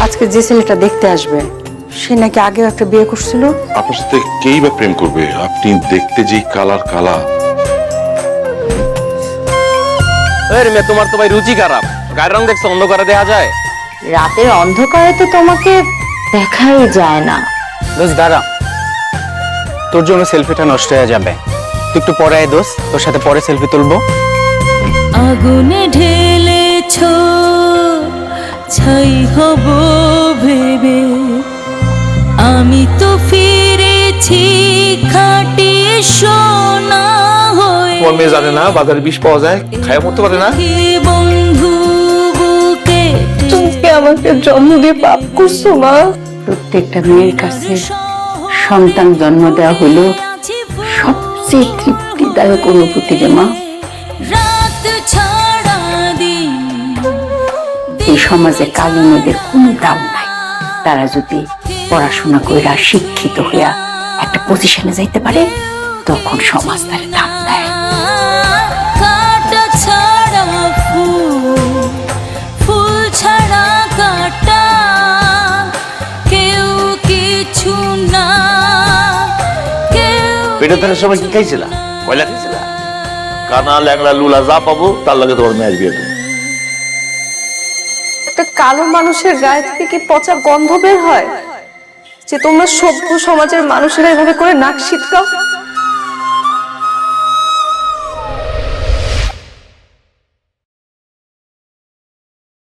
আজকে যে ছেলেটা দেখতে আসবে সে নাকি আগেও একটা বিয়ে করছিল? আপনার সাথে কেই বা প্রেম করবে? আপনি দেখতে যে কালার কালা। এর মেয়ে তোমার তো ভাই রুচি খারাপ। গায়ের রং দেখছ অন্ধকারে দেখা যায়? রাতের অন্ধকারে তো তোমাকে দেখাই যায় না। দোষ দাঁড়া। তোর জন্য সেলফিটা নষ্ট হয়ে যাবে। তুই একটু পরে আয় দোষ তোর সাথে পরে সেলফি তুলবো। আগুনে ঢেলেছ খাটি সোনা হয়ে তোমার মেয়ে জানে না বাজারে বিষ পাওয়া যায় খায় মরতে পারে না। বন্ধু বুকে তুমি আমাকে জন্ম দিয়ে পাপ করছ মা। প্রত্যেকটা মেয়ের কাছে সন্তান জন্ম দেওয়া হলো সবচেয়ে তৃপ্তিদায়ক অনুভূতি রে মা। রাত ছাড়া দিন এই সমাজে কালী মেয়েদের কোনো দাম নাই। তারা যদি পড়াশোনা কইরা শিক্ষিত হইয়া পজিশনে যাইতে পারে তখন সমাজ তারে দাম দেয়। ফুল ফুল ছাড়া কাটা কেউ কিছু না কেউ পেটে থাকার সময় কি খাইছিলা? কয়লা খাইছিলা? কানা ল্যাংড়া লুলা যা পাবো তার লাগে তোমার মেয়ের বিয়ে দেবো। একটা কালো মানুষের গায়ে থেকে কি পচা গন্ধ বের হয়? যে তোমরা সভ্য সমাজের মানুষেরা এভাবে করে নাক শীতকাও